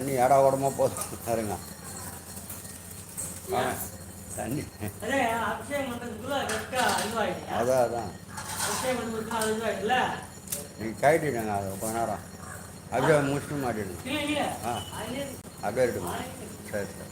தண்ணி ஏடா உடம்பா போதும். பாருங்க. தண்ணி. அதான் அதான். நீங்கள் கைட்டிடுங்க அது கொஞ்ச நேரம். அப்படியே முடிச்சுட்டு மாட்டிடுங்க. ஆ. அப்படியே எடுங்க சரி சரி.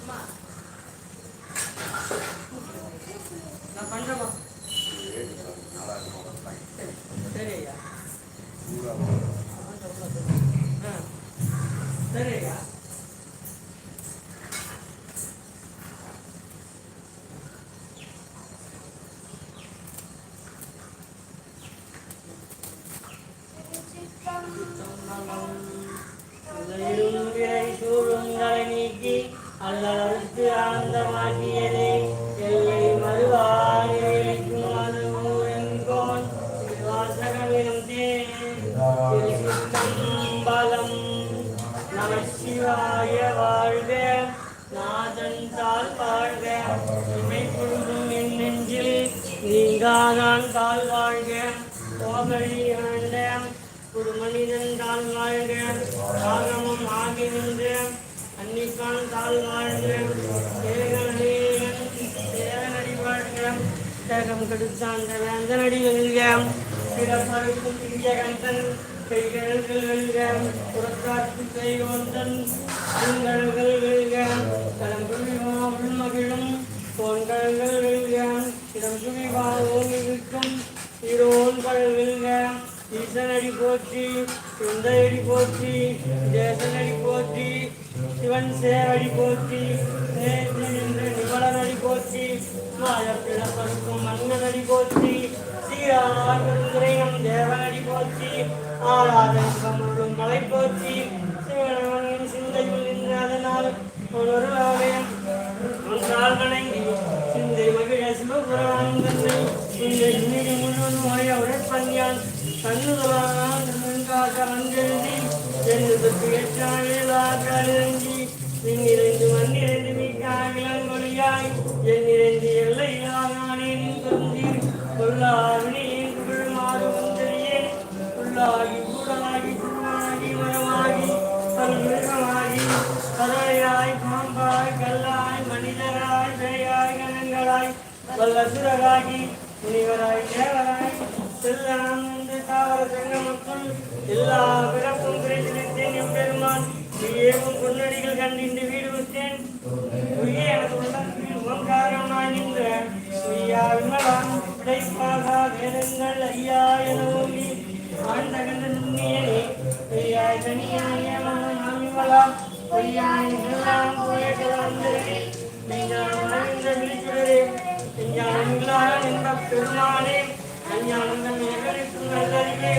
அம்மா நீங்காதான் கால் வாழ்க. கோபடி ஆண்ட ஒரு மனிதன் கால் வாழ்க. ஆகமம் ஆகி நின்ற அன்னிக்கான் கால் வாழ்க. தேகநேயன் தேவனடி வாழ்க. தேகம் கெடுத்தாந்த வேந்தனடி வெல்க. பிறப்பருக்கும் இந்திய கண்டன் கைகள் வெல்க. புறக்காற்று செய்வந்தன் உங்கள்கள் வெல்க. தலம்புரிவா உள்மகிழும் தோன்கள்கள் வெல்க இடம்புரிவா ஓங்கிருக்கும் இரோன்கள் வெல்க ஈசனடி போற்றி சுந்தரடி போற்றி தேசனடி போற்றி சிவன் சேரடி போற்றி நேற்று நின்ற நிபலனடி போற்றி மாயப்பிழப்பருக்கும் மன்னனடி போற்றி ஸ்ரீராமன் தேவனடி போற்றி ஆராதன் கமலும் மலை போற்றி சிவனவனின் சிந்தையில் நின்று அதனால் ஒருவராவே உடைய உழைப்பஞ்சான் கண்ணுதலான முன்காக அஞ்செழுதி என்று தொட்டு எட்டாயிரங்கி விண்ணிறைந்து மண்ணிறைந்து மீட்டாய் விலங்கொழியாய் தொந்தீர் கொல்லாவினேன் குழுமாறும் தெரியேன் உள்ளாகி கூடலாகி குருவாகி மரமாகி பல்மிருகமாகி கதையாய் பாம்பாய் கல்லாய் மனிதராய் பேயாய் கணங்களாய் வல்லசுரராகி முனிவராய் தேவராய் செல்லாம் தாவர சங்கமக்குள் எல்லா பிறப்பும் கிடைத்திருத்தேன் எம்பெருமான். ஏவும் பொன்னடிகள் கண்டு இந்த வீடு விட்டேன். எனக்கு உள்ளத்தில் ஓங்காரமாய் நின்ற ஐயா வேதங்கள் ஐயா என ஓங்கி ஆண்டகண்ட நுண்ணியனே எல்லாம் நீங்கள் பெருமானே. அஞ்ஞானந்தம் ஏகரிக்கும் நல்லறிவே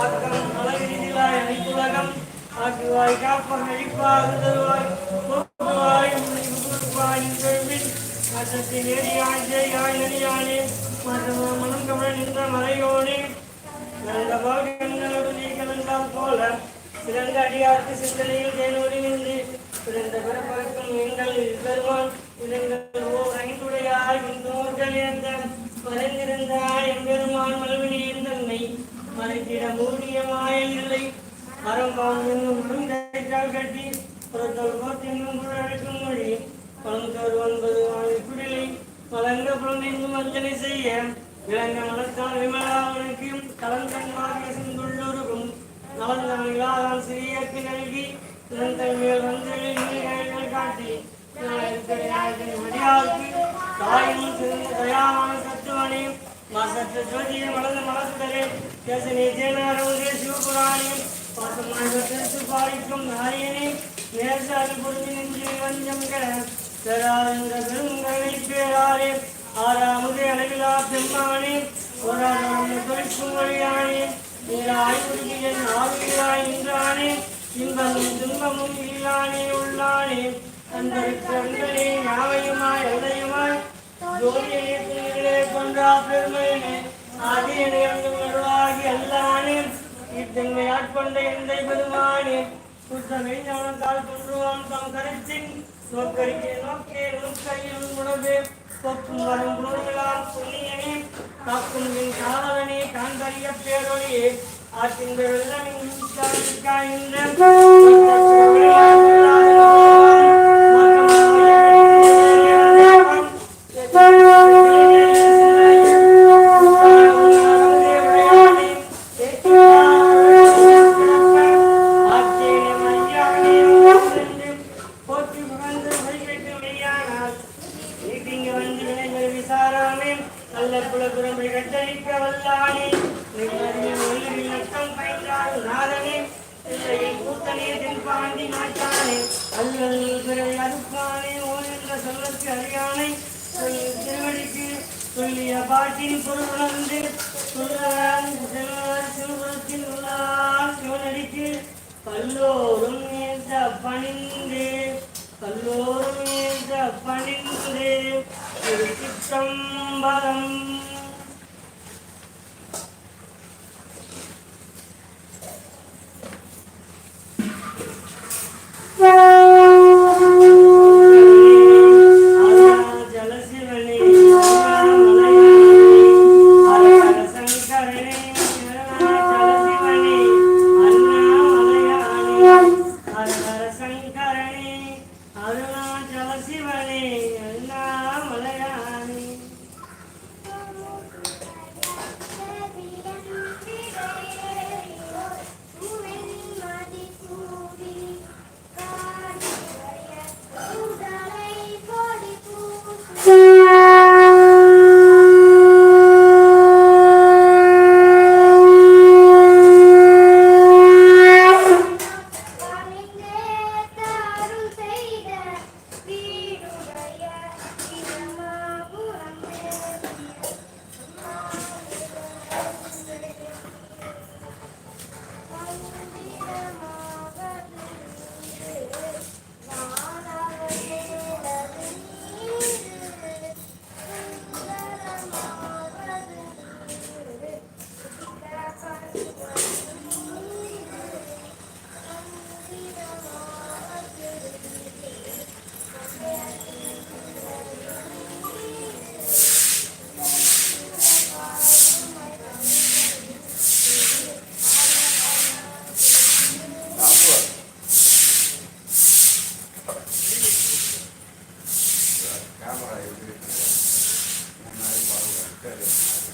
ஆக்கம் பலவிதிலாய் அனைத்துலகம் ஆக்குவாய் காப்பம் அழிப்பாக தருவாய் போக்குவாய் உன்னை கொடுப்பாய் பெருமின் மற்றத்தை நேரியாய் ஜெயாய் நெறியானே மற்றவ மனம் கமல நின்ற மறையோனே நல்ல பாகங்களோடு போல சிறந்த சிந்தனையில் தேனோடி நின்று பிறந்த எங்கள் பெருமான் இதங்கள் ஓர் ஐந்துடையாய் நூல்கள் எந்த மறைந்திருந்தாய் எம்பெருமான் மல்வினியின் தன்மை மறைத்திட மூடிய மாய இல்லை மரம்பான் என்னும் முருங்கைக்கால் கட்டி புறத்தோல் போத்தென்னும் குழலுக்கும் மொழி பழந்தோர் ஒன்பது ஆண்டு குடிலை. மலங்க புலமெங்கும் அர்ச்சனை செய்ய விளங்க மலத்தால் விமலாவனுக்கு கலந்தன்மாக சிந்துள்ளூருக்கும் நலந்தான் சிறியக்கு நல்கி இளந்தன் மேல் வந்து காட்டி மடியாருக்கு தாயும் சிறந்த தயாமான சத்துவனே மாசற்ற ஜோதியை மலர்ந்த மலர்ந்தரே கேசனே ஜெயநாரவரே சிவபுராணி பாசமாக பாலிக்கும் நாயனே நேசால் புரிஞ்சு நின்று வஞ்சம் கட பெறாத பெருங்கலை பேராரே ஆறாமுதே அளவிலா பெருமானே போராட்டம் தொழிற்கும் வழியானே நீராய் உருகியன் ஆவியாய் நின்றானே இன்பமும் துன்பமும் இல்லானே உள்ளானே அன்பர்களே யாவையுமாய் உதயமாய் ஜோதியே துணிகளே கொன்றா பெருமையினே ஆதியனே அருளாகி அல்லானே இத்தன்மை ஆட்கொண்ட எந்தை பெருமானே சுத்தமை ஞானத்தால் கொன்றுவான் தம் கருத்தின் நோக்கரிக்கை நோக்கே நோக்கையில் உணவே கொக்கும் வரும் குணங்களால் புண்ணியனே காக்கும் என் காவலனே காந்தறிய பேரொழியே ஆற்றின் வெள்ளமின் இந்த பல்லோரும் ஏற்ற பணிந்தே பல்லோரும் ஏற்ற பணிந்தே திருச்சிற்றம்பலம் ஜலசிவனே கேமரா எப்படி இருக்கு முன்னாடி பாருங்க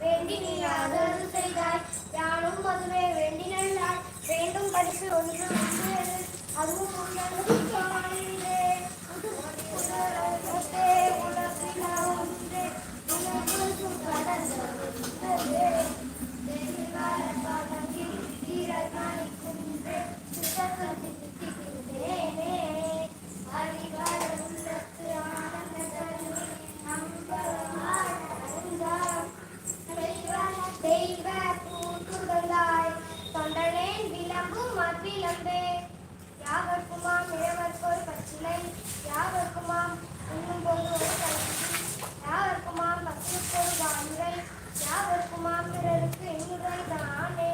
வேண்டி நீ ஆதரவு செய்தாய். யானும் அதுவே வேண்டி நல்லாய் வேண்டும் பரிசு ஒன்று ஒன்று அதுவும் Thank you. அன்பே யாவர்க்குமாம் இளவர்க்கோர் பச்சிலை யாவர்க்குமாம் உண்ணும் போது ஒரு கல்வி யாவர்க்குமாம் பசுக்கொரு வாழ்வை யாவர்க்குமாம் பிறருக்கு இன்னுரை தானே.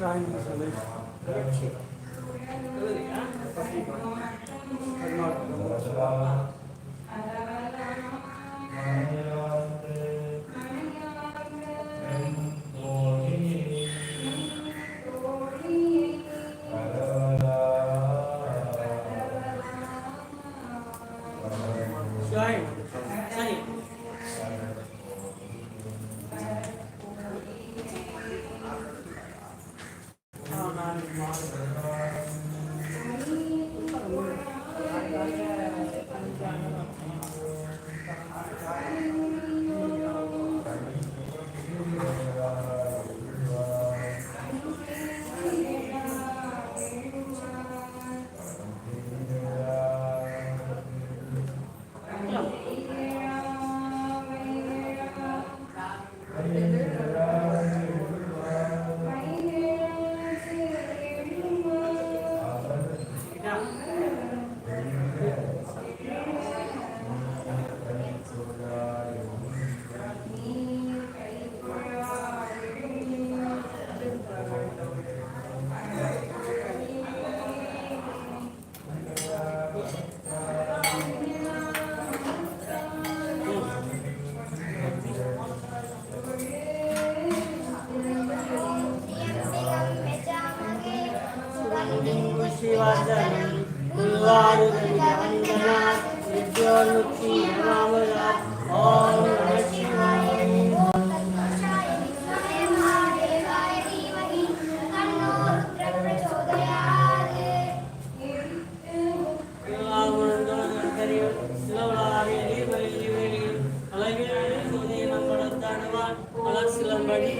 Thank you.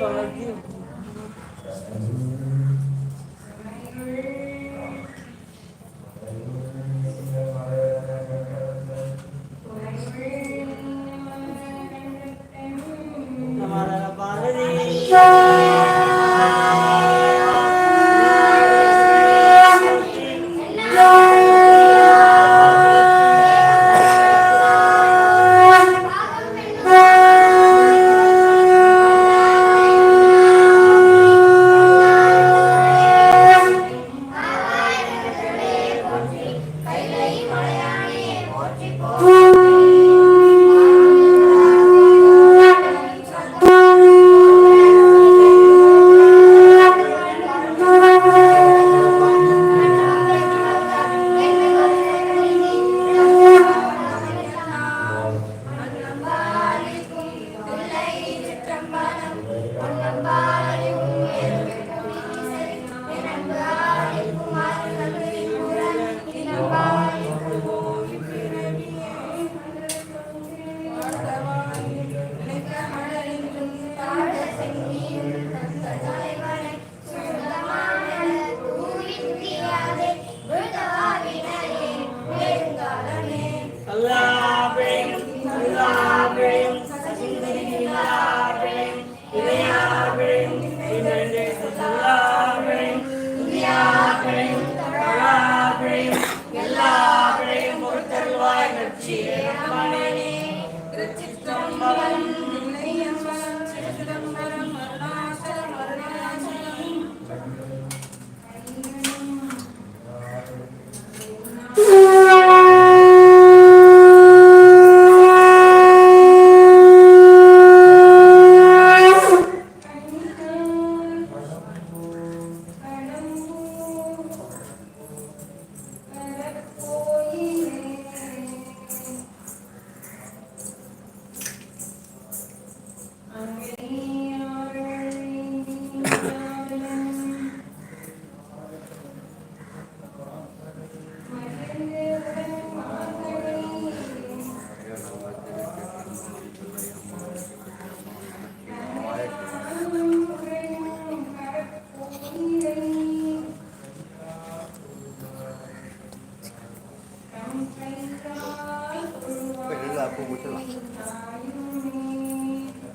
I'm not you.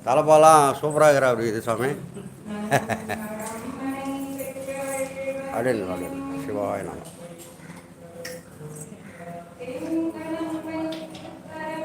தலைப்பாலாம் சூப்பராக இருக்கிறா அப்படி இது சாமி. அப்படின்னு அப்படின்னு சிவாய